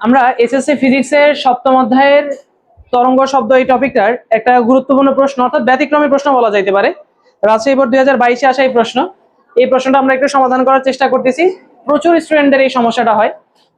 আমরা এসএসসি ফিজিক্সের সপ্তম অধ্যায়ের তরঙ্গ শব্দ এই টপিকটার একটা গুরুত্বপূর্ণ প্রশ্ন, অর্থাৎ ব্যতিক্রমী প্রশ্ন বলা যাইতে পারে। রাজশাহী বোর্ড দুই হাজার বাইশে আসা এই প্রশ্ন। এই প্রশ্নটা আমরা একটু সমাধান করার চেষ্টা করতেছি। প্রচুর স্টুডেন্টদের এই সমস্যাটা হয়।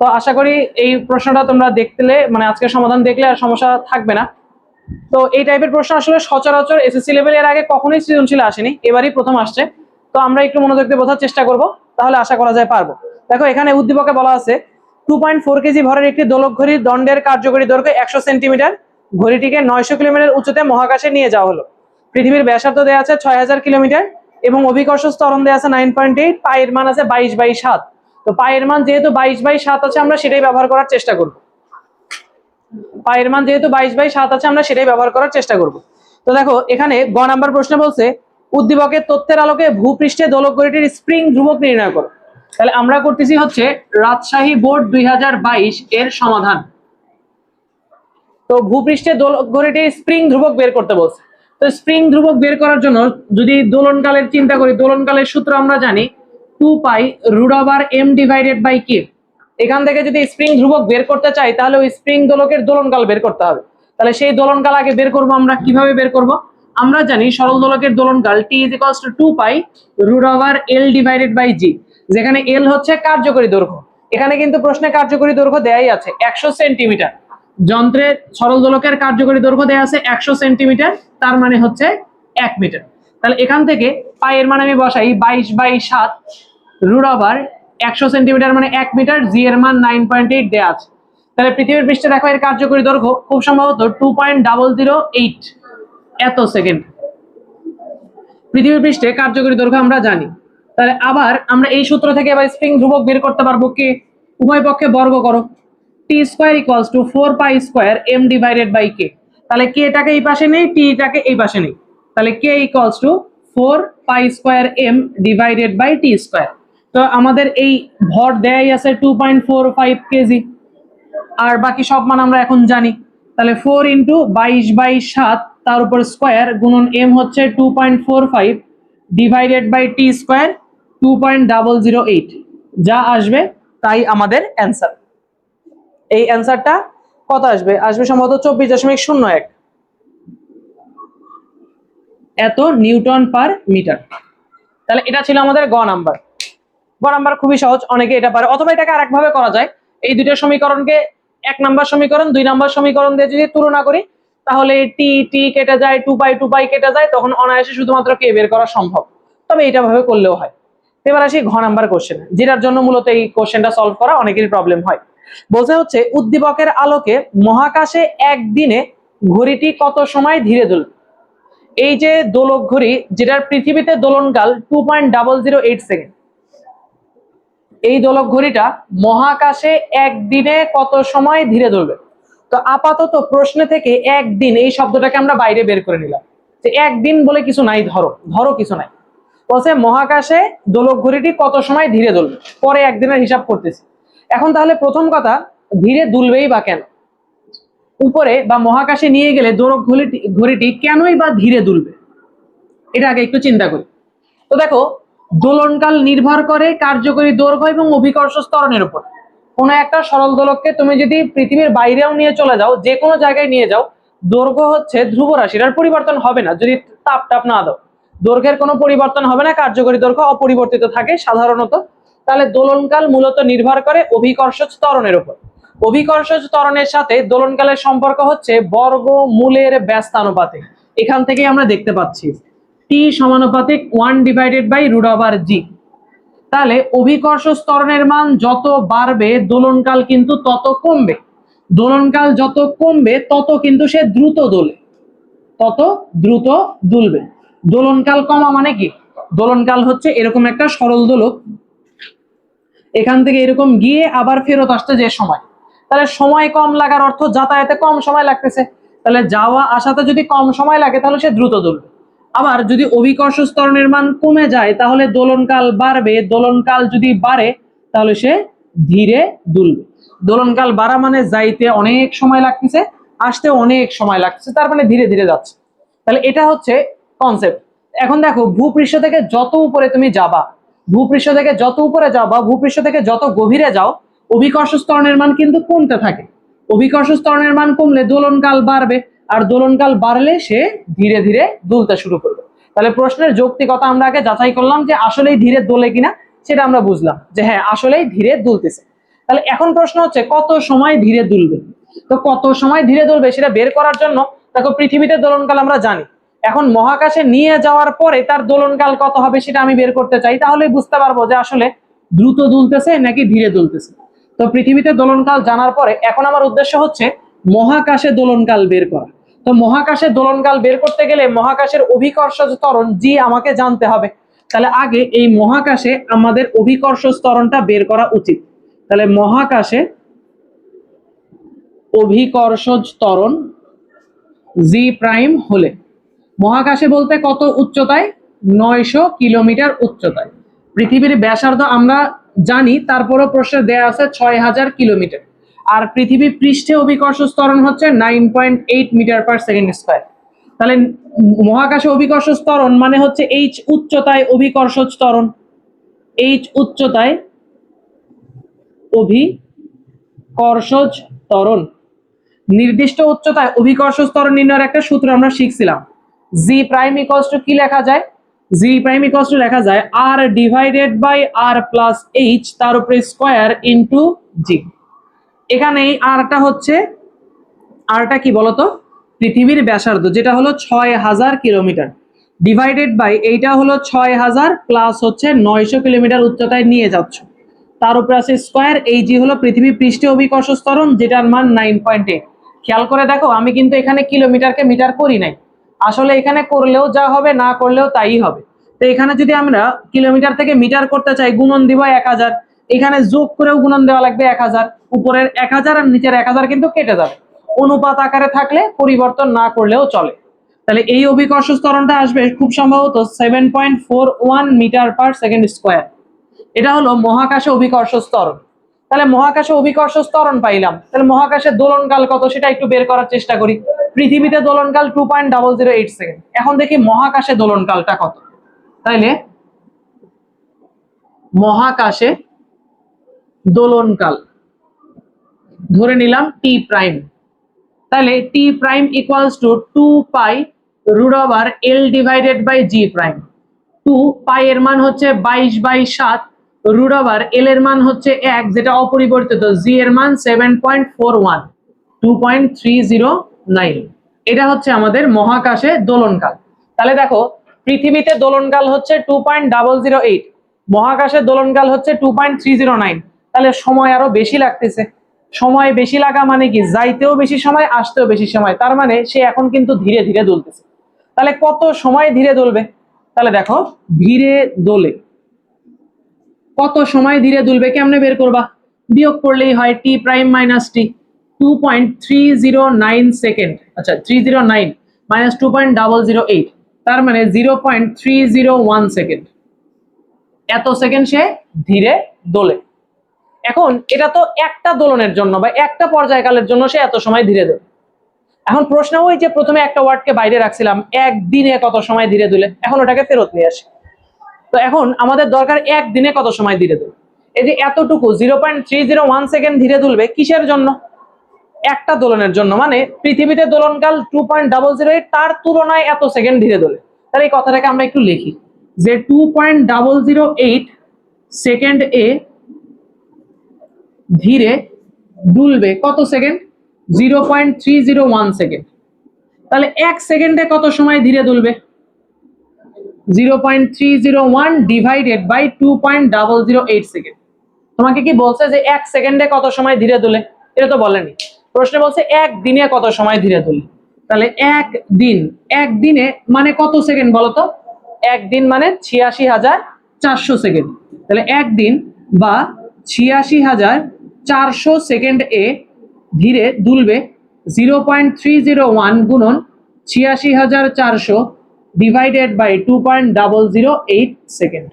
তো আশা করি এই প্রশ্নটা তোমরা দেখলে মানে আজকের সমাধান দেখলে আর সমস্যা থাকবে না। তো এই টাইপের প্রশ্ন আসলে সচরাচর এসএসসি লেভেল এর আগে কখনোই সৃজনশীল আসেনি, এবারই প্রথম আসছে। তো আমরা একটু মনোযোগ দিয়ে বোঝার চেষ্টা করব, তাহলে আশা করা যায় পারব। দেখো, এখানে উদ্দীপকে বলা আছে টু পয়েন্ট ফোর কেজি ভরের একটি দোলক ঘড়ির দণ্ডের কার্যকরী দৈর্ঘ্য একশো সেন্টিমিটার। ঘড়িটিকে নয়শো কিলোমিটার উচ্চতে মহাকাশে নিয়ে যাওয়া হলো। পৃথিবীর ব্যাসার্ধ দেওয়া আছে ছয় হাজার কিলোমিটার এবং অভিকর্ষ স্তরণ দেওয়া আছে নাইন পয়েন্ট এইট পায়ের মান আছে বাইশ বাই সাত। তো পায়ের মান যেহেতু বাইশ বাই সাত আছে, আমরা সেটাই ব্যবহার করার চেষ্টা করব। পায়ের মান যেহেতু বাইশ বাই সাত আছে, আমরা সেটাই ব্যবহার করার চেষ্টা করব। তো দেখো, এখানে গ নাম্বার প্রশ্ন বলছে, উদ্দীপকের তথ্যের আলোকে ভূপৃষ্ঠে দোলক ঘড়িটির স্প্রিং ধ্রুবক নির্ণয় করো। তাহলে আমরা করতেছি হচ্ছে রাজশাহী বোর্ড দুই হাজার বাইশ এর সমাধান। তো ভূপৃষ্ঠে ঘড়িটির স্প্রিং ধ্রুবক বের করতে বলছে। তো স্প্রিং ধ্রুবক বের করার জন্য যদি দোলনকালের চিন্তা করি, দোলনকালের সূত্র আমরা জানি two pi over M divided by K এখান থেকে যদি স্প্রিং ধ্রুবক বের করতে চাই, তাহলে ওই স্প্রিং দোলকের দোলনকাল বের করতে হবে। তাহলে সেই দোলনকাল আগে বের করব আমরা, কীভাবে বের করব? আমরা জানি সরল দোলকের দোলনকাল T is equals to two pi over L divided by G যেখানে এল হচ্ছে কার্যকরী দৈর্ঘ্য। এখানে কিন্তু প্রশ্নে কার্যকরী দৈর্ঘ্য দেয়াই আছে একশো সেন্টিমিটার। যন্ত্রের সরল দোলকের কার্যকরী দৈর্ঘ্য দেয়া আছে একশো সেন্টিমিটার, তার মানে হচ্ছে এক মিটার। তাহলে এখান থেকে পায়ের মানে আমি বসাই বাইশ বাই সাত ওভার একশো সেন্টিমিটার মানে এক মিটার, জি এর মান নাইন পয়েন্ট এইট দেওয়া আছে। তাহলে পৃথিবীর পৃষ্ঠে দেখো এর কার্যকরী দৈর্ঘ্য খুব সম্ভবত two point double zero eight. এত সেকেন্ড। পৃথিবীর পৃষ্ঠে কার্যকরী দৈর্ঘ্য আমরা জানি। তাহলে আবার আমরা এই সূত্র থেকে এবার স্প্রিং ধ্রুবক বের করতে পারব কি? উভয় পক্ষে বর্গ করো। T square equals to four pi square M divided by K তাহলে কে টাকে এই পাশে নেই টি টাকে এই পাশে নেই। তাহলে K equals to four pi square M divided by T square তো আমাদের এই ভর দেয়াই আছে two point four five KG আর বাকি সব মান আমরা এখন জানি। তাহলে ফোর ইন্টু বাইশ বাই সাত, তার উপর স্কোয়ার গুণন এম হচ্ছে two point four five divided by T square two point double zero eight যা আসবে, তাই আমাদের অ্যান্সার এই অ্যান্সারটা কত আসবে? আসবে সম্ভবত চব্বিশ দশমিক শূন্য এক। এত নিউটন পার মিটার। তাহলে এটা ছিল আমাদের গ নাম্বার। গ নাম্বার খুবই সহজ, অনেকে এটা পারে। অথবা এটাকে আরেকভাবে করা যায়। এই দুটো সমীকরণকে এক নাম্বার সমীকরণ, দুই নাম্বার সমীকরণ দিয়ে যদি তুলনা করি, তাহলে টি টি কেটে যায় টু পাই টু পাই কেটে যায়, তখন অনায়াসে শুধুমাত্র কে বের করা সম্ভব। তবে এটা ভাবে করলেও হয়। এবার আসি ঘ নাম্বার কোশ্চেন যেটার জন্য মূলত এই কোশ্চেনটা সলভ করা অনেকেরই প্রবলেম হয়। বলছে হচ্ছে, উদ্দীপকের আলোকে মহাকাশে একদিনে ঘড়িটি কত সময় ধীরে দুলবে? এই যে দোলক ঘড়ি, যেটার পৃথিবীতে দোলনকাল two point double zero eight second এই দোলক ঘড়িটা মহাকাশে একদিনে কত সময় ধীরে দুলবে? তো আপাতত প্রশ্ন থেকে একদিন, এই শব্দটাকে আমরা বাইরে বের করে নিলাম। যে একদিন বলে কিছু নাই, ধরো। ধরো কিছু নাই। বলছে, মহাকাশে দোলক ঘড়িটি কত সময় ধীরে দুলবে? পরে একদিনের হিসাব করতেছি। এখন তাহলে প্রথম কথা, ধীরে দুলবেই বা কেন? উপরে বা মহাকাশে নিয়ে গেলে দোলক ঘড়িটি ঘড়িটি কেনই বা ধীরে দুলবে? এটা আগে একটু চিন্তা করি। তো দেখো, দোলনকাল নির্ভর করে কার্যকরী দৈর্ঘ্য এবং অভিকর্ষ স্তরণের উপর। কোনো একটা সরল দোলককে তুমি যদি পৃথিবীর বাইরেও নিয়ে চলে যাও যে কোনো জায়গায় নিয়ে যাও, দৈর্ঘ্য হচ্ছে ধ্রুব রাশির আর পরিবর্তন হবে না, যদি তাপ টাপ না দাও। দৈর্ঘ্যের কোনো পরিবর্তন হবে না, কার্যকরী দৈর্ঘ্য অপরিবর্তিত থাকে সাধারণত। তাহলে দোলনকাল মূলত নির্ভর করে অভিকর্ষ ত্বরণের উপর। অভিকর্ষ ত্বরণের সাথে দোলনকালের সম্পর্ক হচ্ছে বর্গ মূলের ব্যস্তানুপাতে এখান থেকে আমরা দেখতে পাচ্ছি। টি সমানুপাতিক one divided by root over G তাহলে অভিকর্ষ স্তরণের মান যত বাড়বে, দোলনকাল কিন্তু তত কমবে। দোলনকাল যত কমবে, তত কিন্তু সে দ্রুত দোলে। তত দ্রুত দুলবে। দোলনকাল কমা মানে কি? দোলনকাল হচ্ছে এরকম একটা সরল দোলক। এখান থেকে এরকম গিয়ে আবার ফেরত আসতে যে সময়। তাহলে সময় কম লাগার অর্থ যাতায়াতে কম সময় লাগতেছে। তাহলে যাওয়া আসাতে যদি কম সময় লাগে, তাহলে সে দ্রুত দুলবে আবার যদি অভিকর্ষ স্তরণের মান কমে যায়, তাহলে দোলনকাল বাড়বে। দোলনকাল যদি বাড়ে, তাহলে সে ধীরে দুলবে। দোলনকাল বাড়া মানে যাইতে অনেক সময় লাগতেছে, আসতে অনেক সময় লাগতেছে, তার মানে ধীরে ধীরে যাচ্ছে। তাহলে এটা হচ্ছে কনসেপ্ট এখন দেখো, ভূপৃষ্ঠ থেকে যত উপরে তুমি যাবা, ভূপৃষ্ঠ থেকে যত উপরে যাও বা ভূপৃষ্ঠ থেকে যত গভীরে যাও, অভিকর্ষ ত্বরণের মান কিন্তু কমতে থাকে। অভিকর্ষ ত্বরণের মান কমলে দোলনকাল বাড়বে, আর দোলনকাল বাড়লে সে ধীরে ধীরে দুলতে শুরু করবে। তাহলে প্রশ্নের যৌক্তিকতা আমরা আগে যাচাই করলাম যে আসলেই ধীরে দোলে কিনা, সেটা আমরা বুঝলাম যে হ্যাঁ আসলেই ধীরে দুলতেছে। তাহলে এখন প্রশ্ন হচ্ছে, কত সময় ধীরে দুলবে? তো কত সময় ধীরে দুলবে সেটা বের করার জন্য, দেখো পৃথিবীতে দোলনকাল আমরা জানি এখন মহাকাশে নিয়ে যাওয়ার পরে তার দোলনকাল কত হবে সেটা আমি বের করতে চাই তাহলে বুঝতে পারব যে আসলে দ্রুত দুলতেছে নাকি ধীরে দুলতেছে। তো পৃথিবীতে দোলনকাল জানার পরে এখন আমার উদ্দেশ্য হচ্ছে মহাকাশে দোলনকাল বের করা। তো মহাকাশে দোলনকাল বের করতে গেলে মহাকাশের অভিকর্ষ ত্বরণ জি আমাকে জানতে হবে। তাহলে আগে এই মহাকাশে আমাদের অভিকর্ষ ত্বরণটা বের করা উচিত। তাহলে মহাকাশে অভিকর্ষজ ত্বরণ জি প্রাইম হলে মহাকাশে বলতে কত উচ্চতায়? নয়শো কিলোমিটার উচ্চতায়। পৃথিবীর ব্যাসার্ধ আমরা জানি, তারপরও প্রশ্নে দেয়া আছে ছয় হাজার কিলোমিটার। আর পৃথিবী পৃষ্ঠে অভিকর্ষ স্তরণ হচ্ছে nine point eight metre per second square. তাহলে মহাকাশে অভিকর্ষ স্তরণ মানে হচ্ছে এইচ উচ্চতায় অভিকর্ষ স্তরণ এইচ উচ্চতায় অভিকর্ষজ ত্বরণ। নির্দিষ্ট উচ্চতায় অভিকর্ষ স্তর নির্ণয়ের একটা সূত্র আমরা শিখছিলাম। জি প্রাইম ইকলস টু কি লেখা যায়? জি প্রাইম ইকলস টু লেখা যায় R divided by R plus H তার উপরে স্কোয়ার ইন্টু জি এখানে আরটা হচ্ছে আরটা কি বলতো? পৃথিবীর ব্যাসার্ধ, যেটা হলো ছয় হাজার কিলোমিটার। ডিভাইডেড বাই এইটা হলো ছয় হাজার প্লাস হচ্ছে নয়শো কিলোমিটার উচ্চতায় নিয়ে যাচ্ছ। তার উপরে আছে স্কোয়ার এই জি হলো পৃথিবী পৃষ্ঠে অভিকর্ষ স্তরণ, যেটার মান নাইন পয়েন্ট এইট খেয়াল করে দেখো, আমি কিন্তু এখানে কিলোমিটারকে মিটার করি নাই। আসলে এখানে করলেও যা হবে, না করলেও তাই হবে। তো এখানে যদি আমরা কিলোমিটার থেকে মিটার করতে চাই, গুণন দিব এক হাজার। এখানে যোগ করেও গুণন দেওয়া লাগবে এক হাজার। উপরের এক হাজার আর নিচের এক হাজার কিন্তু কেটে যাবে। অনুপাত আকারে থাকলে পরিবর্তন না করলেও চলে। তাহলে এই অভিকর্ষ স্তরণটা আসবে খুব সম্ভবত seven point four one metre per second square এটা হলো মহাকাশে অভিকর্ষ স্তরণ তাহলে মহাকাশে অভিকর্ষ স্তরণ পাইলাম। তাহলে মহাকাশে দোলনকাল কত সেটা একটু বের করার চেষ্টা করি। পৃথিবীতে দোলনকাল two point double zero eight second এখন দেখি মহাকাশে দোলনকালটা কত। তাইলে মহাকাশে দোলনকাল। ধরে নিলাম টি প্রাইম তাহলে T prime equals to two pi root over L divided by G prime two pi এর মান হচ্ছে বাইশ বাই সাত রুট ওভার এল এর মান হচ্ছে এক, যেটা অপরিবর্তিত জি এর মান seven point four one two point three zero nine এটা হচ্ছে আমাদের মহাকাশে দোলনকাল। তাহলে দেখো, পৃথিবীতে দোলনকাল হচ্ছে two point double zero eight মহাকাশে দোলনকাল হচ্ছে two point three zero nine তাহলে সময় আরও বেশি লাগতেছে। সময় বেশি লাগা মানে কি? যাইতেও বেশি সময়, আসতেও বেশি সময়। তার মানে সে এখন কিন্তু ধীরে ধীরে দুলতেছে। তাহলে কত সময় ধীরে দুলবে? তাহলে দেখো, ধীরে দোলে। কত সময় ধীরে দুলবে, কেমনে বের করবা? বিয়োগ করলেই হয় T prime minus T two point three zero nine second আচ্ছা three zero nine minus two point double zero eight তার মানে zero point three zero one second এত সেকেন্ড সে ধীরে দোলে। এখন এটা তো একটা দোলনের জন্য বা একটা পর্যায়কালের জন্য সে এত সময় ধীরে দোলে। এখন প্রশ্ন ওই যে প্রথমে একটা ওয়ার্ডকে বাইরে রাখছিলাম, একদিনে কত সময় ধীরে দুলে? এখন ওটাকে ফেরত নিয়ে আসি। তো এখন আমাদের দরকার একদিনে কত সময় ধীরে দুলবে এই যে এতটুকু zero point three zero one second ধীরে দুলবে কিসের জন্য? একটা দোলনের জন্য মানে পৃথিবীতে দোলনকাল টু পয়েন্ট ডাবল জিরো তার তুলনায় এত সেকেন্ড ধীরে দোলে তাহলে এই কথাটাকে আমরা একটু লিখি। যে two point double zero eight second এ ধীরে দুলবে কত second zero point three zero one second তাহলে এক সেকেন্ডে কত সময় ধীরে দুলবে? Zero point three zero one divided by two point double zero eight second তোমাকে কি বলছে যে এক সেকেন্ডে কত সময় ধীরে দুলে এটা তো বলেনি। প্রশ্নে বলছে এক দিনে কত সময় ধীরে দুলে তাহলে এক দিন, এক দিনে মানে কত সেকেন্ড বলতো একদিন মানে ছিয়াশি হাজার চারশো সেকেন্ড। তাহলে একদিন বা ছিয়াশি হাজার চারশো সেকেন্ড এ ধীরে দুলবে zero point three zero one গুণন ছিয়াশি হাজার চারশো divided by two point double zero eight second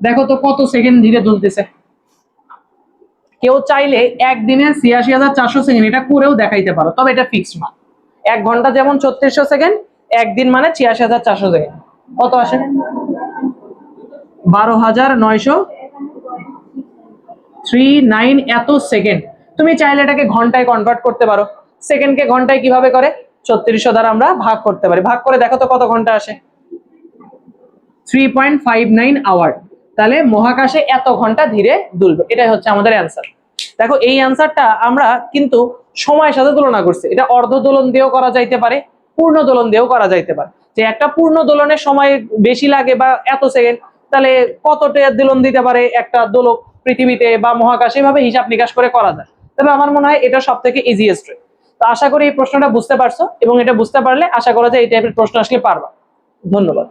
দেখো তো কত সেকেন্ড ধীরে দুলতেছে। কেউ চাইলে একদিনে ছিয়াশি হাজার চারশো সেকেন্ড এটা করেও দেখাইতে পারো, তবে এটা ফিক্সড মান এক ঘণ্টা যেমন ছত্রিশশো সেকেন্ড একদিন মানে ছিয়াশি হাজার চারশো সেকেন্ড কত আসে? বারো হাজার নয়শো থ্রি নাইন এত সেকেন্ড তুমি চাইলে এটাকে ঘন্টায় কনভার্ট করতে পারো। সেকেন্ডকে ঘন্টায় কীভাবে করে? ছত্রিশশো দ্বারা আমরা ভাগ করতে পারি। ভাগ করে দেখো তো কত ঘণ্টা আসে? Three point five nine hour তাহলে মহাকাশে এত ঘণ্টা ধীরে দুলবে। এটাই হচ্ছে আমাদের অ্যান্সার দেখো, এই অ্যান্সারটা আমরা কিন্তু সময়ের সাথে তুলনা করছি। এটা অর্ধ দোলন দিয়েও করা যাইতে পারে, পূর্ণ দোলন দিয়েও করা যাইতে পারে। যে একটা পূর্ণ দোলনের সময় বেশি লাগে বা এত সেকেন্ড তাহলে কতটা দোলন দিতে পারে একটা দোলক পৃথিবীতে বা মহাকাশে? এভাবে হিসাব নিকাশ করে করা যায়। তবে আমার মনে হয় এটা সব থেকে ইজিয়েস্ট তো আশা করি এই প্রশ্নটা বুঝতে পারছ এবং এটা বুঝতে পারলে আশা করা যায় এই টাইপের প্রশ্ন আসলে পারবা। ধন্যবাদ।